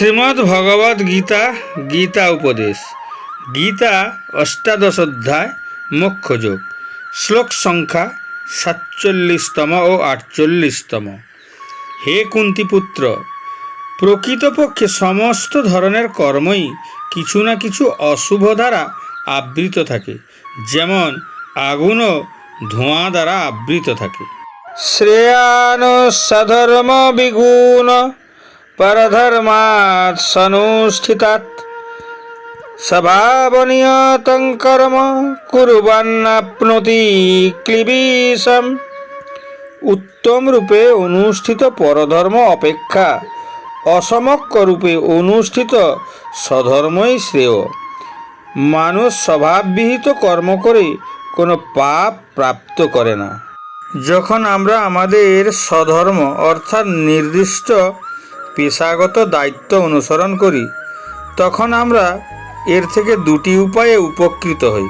শ্রীমদ্ ভগবদ গীতা গীতা উপদেশ। গীতা অষ্টাদশ অধ্যায় মোক্ষযোগ। শ্লোক সংখ্যা সাতচল্লিশতম ও আটচল্লিশতম। হে কুন্তিপুত্র, প্রকৃতপক্ষে সমস্ত ধরনের কর্মই কিছু না কিছু অশুভ দ্বারা আবৃত থাকে, যেমন আগুনও ধোঁয়া দ্বারা আবৃত থাকে। শ্রেয়ান সধর্ম বিগুণ সনুষ্ঠিতাৎ স্বভাবনিয়তং কর্ম কুর্বান্নাপ্নতি ক্লিবিশম। উত্তম রূপে অনুষ্ঠিত পরধর্ম অপেক্ষা অসমক্ষ রূপে অনুষ্ঠিত স্বধর্মই শ্রেয়। মানুষ স্বভাববিহিত কর্ম করে কোনো পাপ প্রাপ্ত করে না। যখন আমরা আমাদের স্বধর্ম অর্থাৎ নির্দিষ্ট পেশাগত দায়িত্ব অনুসরণ করি, তখন আমরা এর থেকে দুটি উপায়ে উপকৃত হই।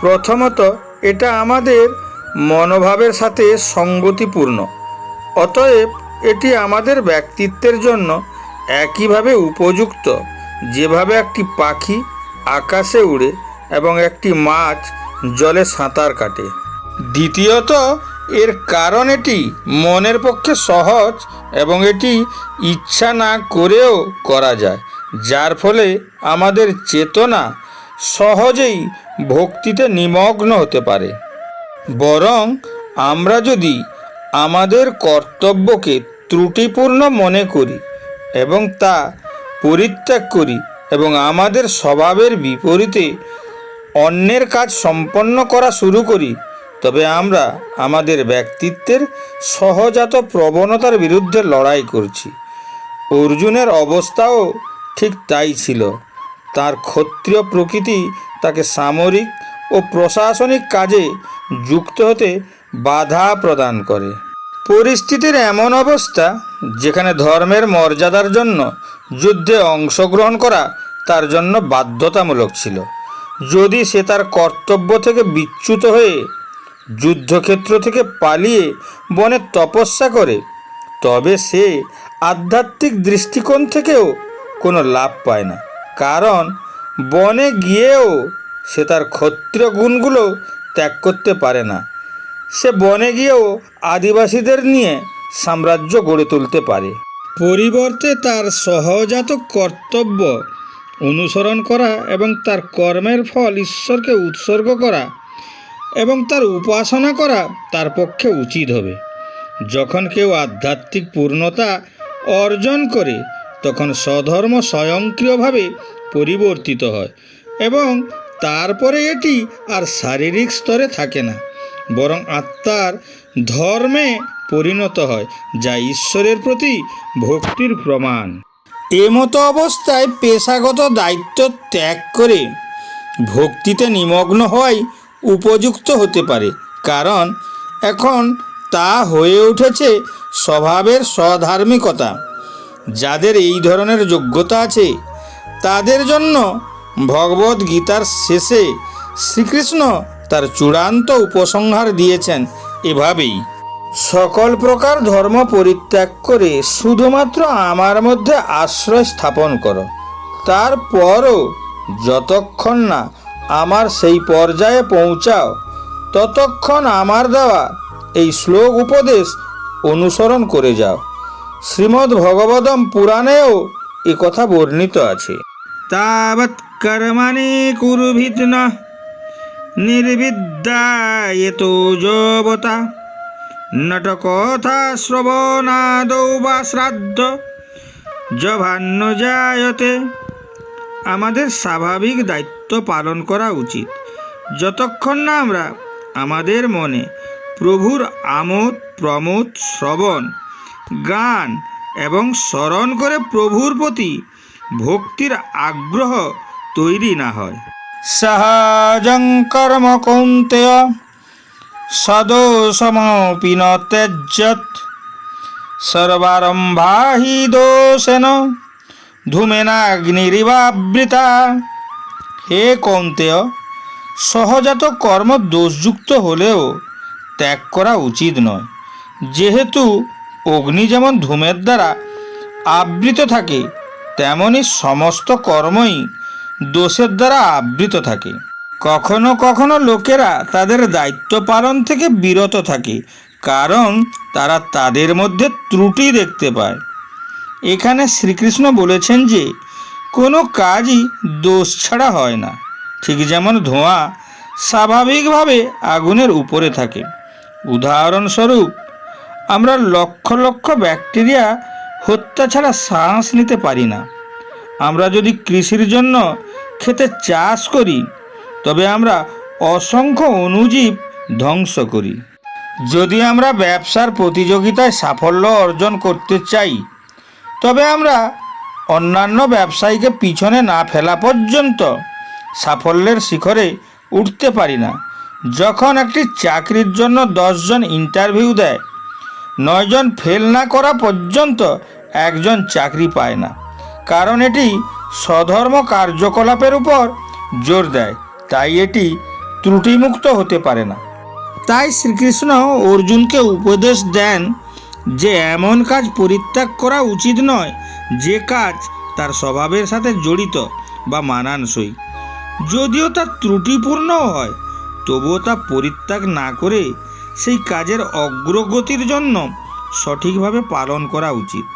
প্রথমত, এটা আমাদের মনোভাবের সাথে সঙ্গতিপূর্ণ, অতএব এটি আমাদের ব্যক্তিত্বের জন্য একইভাবে উপযুক্ত। যেভাবে একটি পাখি আকাশে উড়ে এবং একটি মাছ জলে সাঁতার কাটে। দ্বিতীয়ত এর কারণ এটি মনের পক্ষে সহজ এবং এটি ইচ্ছা না করেও করা যায়, যার ফলে আমাদের চেতনা সহজেই ভক্তিতে নিমগ্ন হতে পারে। বরং আমরা যদি আমাদের কর্তব্যকে ত্রুটিপূর্ণ মনে করি এবং তা পরিত্যাগ করি এবং আমাদের স্বভাবের বিপরীতে অন্যের কাজ সম্পন্ন করা শুরু করি তবে আমরা আমাদের ব্যক্তিত্বের সহজাত প্রবণতার বিরুদ্ধে লড়াই করছি। অর্জুনের অবস্থাও ঠিক তাই ছিল। তার ক্ষত্রিয় প্রকৃতি তাকে সামরিক ও প্রশাসনিক কাজে যুক্ত হতে বাধা প্রদান করে। পরিস্থিতির এমন অবস্থা যেখানে ধর্মের মর্যাদার জন্য যুদ্ধে অংশগ্রহণ করা তার জন্য বাধ্যতামূলক ছিল। যদি সে তার কর্তব্য থেকে বিচ্যুত হয়ে যুদ্ধক্ষেত্র থেকে পালিয়ে বনে তপস্যা করে, তবে সে আধ্যাত্মিক দৃষ্টিকোণ থেকেও কোনো লাভ পায় না। কারণ বনে গিয়েও সে তার ক্ষত্রিয় গুণগুলো ত্যাগ করতে পারে না। সে বনে গিয়েও আদিবাসীদের নিয়ে সাম্রাজ্য গড়ে তুলতে পারে। পরিবর্তে তার সহজাত কর্তব্য অনুসরণ করা এবং তার কর্মের ফল ঈশ্বরকে উৎসর্গ করা এবং তার উপাসনা করা তার পক্ষে উচিত হবে। যখন কেউ আধ্যাত্মিক পূর্ণতা অর্জন করে, তখন স্বধর্ম স্বয়ংক্রিয়ভাবে পরিবর্তিত হয় এবং তারপরে এটি আর শারীরিক স্তরে থাকে না, বরং আত্মার ধর্মে পরিণত হয়, যা ঈশ্বরের প্রতি ভক্তির প্রমাণ। এমতো অবস্থায় পেশাগত দায়িত্ব ত্যাগ করে ভক্তিতে নিমগ্ন হওয়াই উপযুক্ত হতে পারে। কারণ এখন তা হয়ে উঠেছে স্বভাবের স্বধার্মিকতা। যাদের এই ধরনের যোগ্যতা আছে, তাদের জন্য ভগবদ গীতার শেষে শ্রীকৃষ্ণ তার চূড়ান্ত উপসংহার দিয়েছেন এভাবেই। সকল প্রকার ধর্ম পরিত্যাগ করে শুধুমাত্র আমার মধ্যে আশ্রয় স্থাপন করো। তারপরও যতক্ষণ না আমার সেই পর্যায়ে পৌঁছাও। ততক্ষণ আমার দেওয়া এই শ্লোক উপদেশ অনুসরণ করে যাও। শ্রীমদ্ ভগবদম পুরাণেও এ কথা বর্ণিত আছে। তাবৎ কর্মাণি কুরুভিত নির্বিদ্যায়তো যবতা। নটকথা শ্রবণাদৌ বা শ্রাদ্ধ জভান্ন জায়তে। আমাদের স্বাভাবিক দায়িত্ব পালন করা উচিত। যতক্ষণ না আমরা আমাদের মনে প্রভুর আমোদ, প্রমোদ, শ্রবণ, গান এবং স্মরণ করে প্রভুর প্রতি ভক্তির আগ্রহ তৈরি না হয়। সহজং কর্ম কৌন্তেয় সদোষমপি ন ত্যজ্যত সর্বারম্ভা দোষেন ধূমেনাগ্নিরিবাবৃতা হে কৌন্তেয়, সহজাত কর্ম দোষযুক্ত হলেও ত্যাগ করা উচিত নয়। যেহেতু অগ্নি যেমন ধূমের দ্বারা আবৃত থাকে, তেমনি সমস্ত কর্মই দোষের দ্বারা আবৃত থাকে। কখনো কখনো লোকেরা তাদের দায়িত্ব পালন থেকে বিরত থাকে, কারণ তারা তাদের মধ্যে ত্রুটি দেখতে পায়। এখানে শ্রীকৃষ্ণ বলেছেন যে কোনো কাজই দোষ ছাড়া হয় না। ঠিক যেমন ধোঁয়া স্বাভাবিকভাবে আগুনের উপরে থাকে। উদাহরণস্বরূপ, আমরা লক্ষ লক্ষ ব্যাকটেরিয়া হত্যা ছাড়া শ্বাস নিতে পারি না। আমরা যদি কৃষির জন্য খেতে চাষ করি, তবে আমরা অসংখ্য অণুজীব ধ্বংস করি। যদি আমরা ব্যবসার প্রতিযোগিতায় সাফল্য অর্জন করতে চাই, তবে আমরা অন্যান্য ব্যবসায়ীকে পিছনে না ফেলা পর্যন্ত সাফল্যের শিখরে উঠতে পারি না। যখন একটি চাকরির জন্য দশজন ইন্টারভিউ দেয়, নয়জন ফেল না করা পর্যন্ত একজন চাকরি পায় না। কারণ এটি স্বধর্ম কার্যকলাপের উপর জোর দেয়, তাই এটি ত্রুটিমুক্ত হতে পারে না। তাই শ্রীকৃষ্ণ অর্জুনকে উপদেশ দেন যে, এমন কাজ পরিত্যাগ করা উচিত নয় যে কাজ তার স্বভাবের সাথে জড়িত বা মানানসই। যদিও তা ত্রুটিপূর্ণ হয়, তবুও তা পরিত্যাগ না করে সেই কাজের অগ্রগতির জন্য সঠিকভাবে পালন করা উচিত।